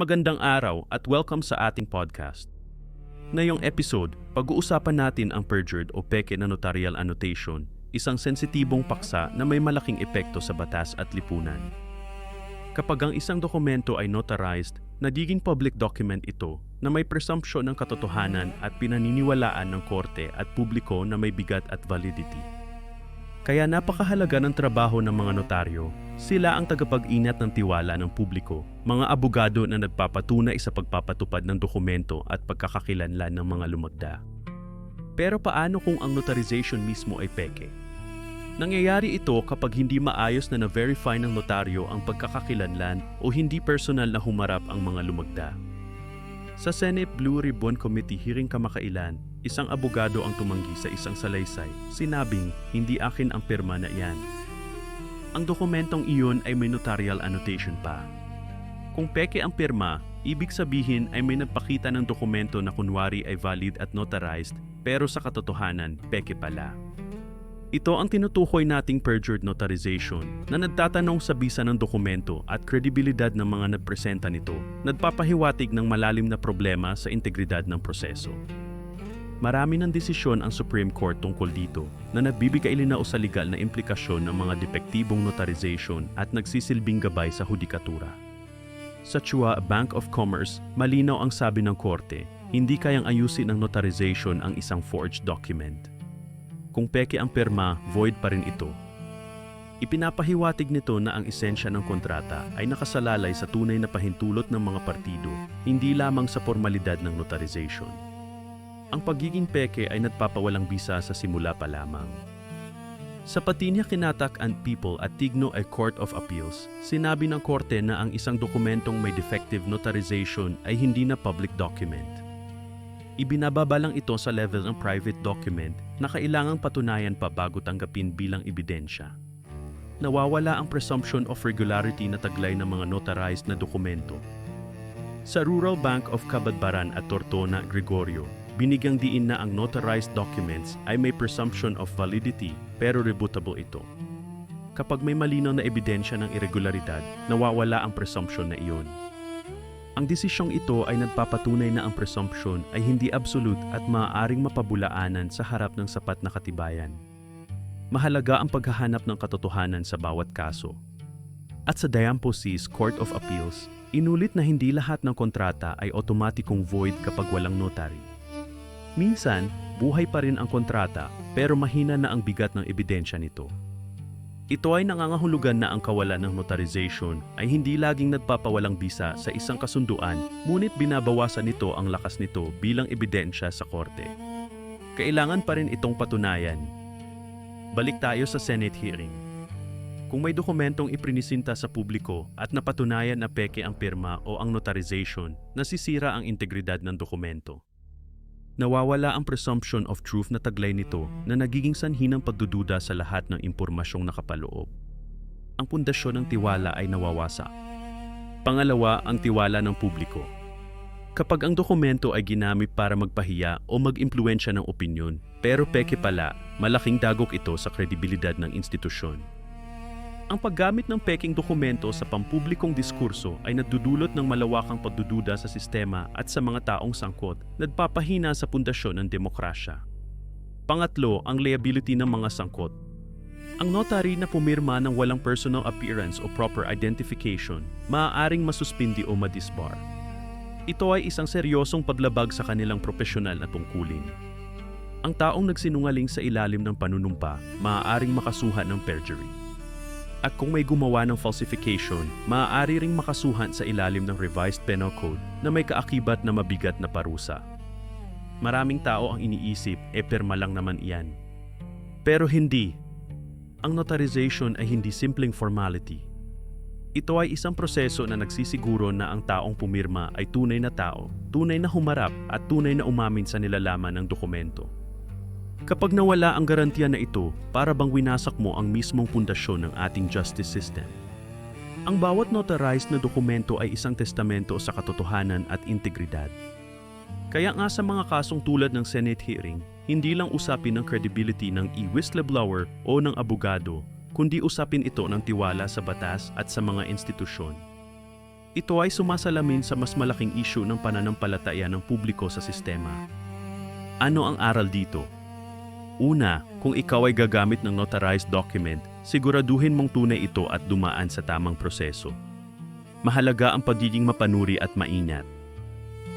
Magandang araw at welcome sa ating podcast. Ngayong episode, pag-uusapan natin ang perjured o peke na notarial annotation, isang sensitibong paksa na may malaking epekto sa batas at lipunan. Kapag ang isang dokumento ay notarized, nagiging public document ito na may presumption ng katotohanan at pinaniniwalaan ng korte at publiko na may bigat at validity. Kaya napakahalaga ng trabaho ng mga notaryo. Sila ang tagapag-inat ng tiwala ng publiko, mga abogado na nagpapatunay sa pagpapatupad ng dokumento at pagkakakilanlan ng mga lumagda. Pero paano kung ang notarization mismo ay peke? Nangyayari ito kapag hindi maayos na na-verify ng notaryo ang pagkakakilanlan o hindi personal na humarap ang mga lumagda. Sa Senate Blue Ribbon Committee hearing kamakailan, isang abogado ang tumanggi sa isang salaysay, sinabing hindi akin ang pirma na iyan. Ang dokumentong iyon ay may notarial annotation pa. Kung peke ang pirma, ibig sabihin ay may nagpakita ng dokumento na kunwari ay valid at notarized pero sa katotohanan, peke pala. Ito ang tinutukoy nating perjured notarization na nagtatanong sa bisa ng dokumento at kredibilidad ng mga nagpresenta nito, nagpapahiwatig ng malalim na problema sa integridad ng proseso. Marami ng desisyon ang Supreme Court tungkol dito na nagbibigay linao sa legal na implikasyon ng mga depektibong notarization at nagsisilbing gabay sa hudikatura. Sa Chua Bank of Commerce, malinaw ang sabi ng korte, hindi kayang ayusin ng notarization ang isang forged document. Kung peke ang perma, void pa rin ito. Ipinapahiwatig nito na ang esensya ng kontrata ay nakasalalay sa tunay na pahintulot ng mga partido, hindi lamang sa formalidad ng notarization. Ang pagiging peke ay nagpapawalang bisa sa simula pa lamang. Sa Patinya Kinatak and People at Tigno ay Court of Appeals, sinabi ng korte na ang isang dokumentong may defective notarization ay hindi na public document. Ibinababa lang ito sa level ng private document na kailangang patunayan pa bago tanggapin bilang ebidensya. Nawawala ang presumption of regularity na taglay ng mga notarized na dokumento. Sa Rural Bank of Cabadbaran at Tortona, Gregorio, binigyang diin na ang notarized documents ay may presumption of validity pero rebutable ito. Kapag may malinaw na ebidensya ng irregularidad, nawawala ang presumption na iyon. Ang desisyong ito ay nagpapatunay na ang presumption ay hindi absolute at maaaring mapabulaanan sa harap ng sapat na katibayan. Mahalaga ang paghahanap ng katotohanan sa bawat kaso. At sa Diamposis Court of Appeals, inulit na hindi lahat ng kontrata ay otomatikong void kapag walang notary. Minsan, buhay pa rin ang kontrata pero mahina na ang bigat ng ebidensya nito. Ito ay nangangahulugan na ang kawalan ng notarization ay hindi laging nagpapawalang bisa sa isang kasunduan, ngunit binabawasan nito ang lakas nito bilang ebidensya sa korte. Kailangan pa rin itong patunayan. Balik tayo sa Senate hearing. Kung may dokumentong iprinisinta sa publiko at napatunayan na peke ang pirma o ang notarization, nasisira ang integridad ng dokumento. Nawawala ang presumption of truth na taglay nito na nagiging sanhi ng pagdududa sa lahat ng impormasyong nakapaloob. Ang pundasyon ng tiwala ay nawawasa. Pangalawa, ang tiwala ng publiko. Kapag ang dokumento ay ginamit para magpahiya o mag-impluensya ng opinyon, pero peke pala, malaking dagok ito sa kredibilidad ng institusyon. Ang paggamit ng peking dokumento sa pampublikong diskurso ay nadudulot ng malawakang pagdududa sa sistema at sa mga taong sangkot, nagpapahina sa pundasyon ng demokrasya. Pangatlo, ang liability ng mga sangkot. Ang notary na pumirma ng walang personal appearance o proper identification, maaaring masuspindi o madisbar. Ito ay isang seryosong paglabag sa kanilang profesional na tungkulin. Ang taong nagsinungaling sa ilalim ng panunumpa, maaaring makasuhan ng perjury. At kung may gumawa ng falsification, maaari ring makasuhan sa ilalim ng Revised Penal Code na may kaakibat na mabigat na parusa. Maraming tao ang iniisip, e perma lang naman iyan. Pero hindi. Ang notarization ay hindi simpleng formality. Ito ay isang proseso na nagsisiguro na ang taong pumirma ay tunay na tao, tunay na humarap at tunay na umamin sa nilalaman ng dokumento. Kapag nawala ang garantiya na ito, para bang winasak mo ang mismong pundasyon ng ating justice system. Ang bawat notarized na dokumento ay isang testamento sa katotohanan at integridad. Kaya nga sa mga kasong tulad ng Senate hearing, hindi lang usapin ng credibility ng e-whistleblower o ng abogado, kundi usapin ito ng tiwala sa batas at sa mga institusyon. Ito ay sumasalamin sa mas malaking issue ng pananampalataya ng publiko sa sistema. Ano ang aral dito? Una, kung ikaw ay gagamit ng notarized document, siguraduhin mong tunay ito at dumaan sa tamang proseso. Mahalaga ang pagiging mapanuri at maingat.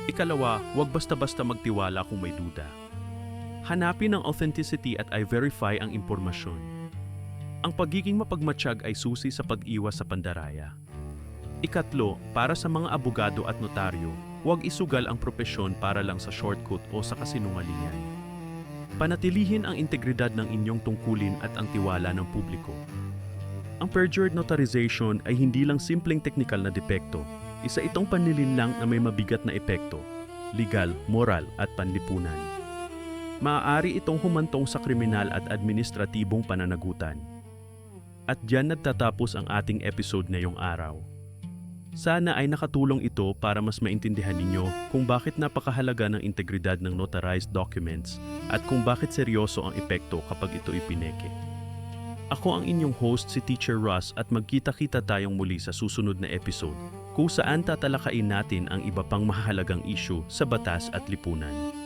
Ikalawa, huwag basta-basta magtiwala kung may duda. Hanapin ang authenticity at i-verify ang impormasyon. Ang pagiging mapagmatsyag ay susi sa pag-iwas sa pandaraya. Ikatlo, para sa mga abogado at notaryo, huwag isugal ang propesyon para lang sa shortcut o sa kasinungalingan. Panatilihin ang integridad ng inyong tungkulin at ang tiwala ng publiko. Ang perjured notarization ay hindi lang simpleng teknikal na depekto, isa itong panlilinlang na may mabigat na epekto, legal, moral at panlipunan. Maaari itong humantong sa kriminal at administratibong pananagutan. At diyan nagtatapos ang ating episode ngayong araw. Sana ay nakatulong ito para mas maintindihan ninyo kung bakit napakahalaga ng integridad ng notarized documents at kung bakit seryoso ang epekto kapag ito ipineke. Ako ang inyong host si Teacher Russ at magkita-kita tayong muli sa susunod na episode kung saan tatalakayin natin ang iba pang mahalagang issue sa batas at lipunan.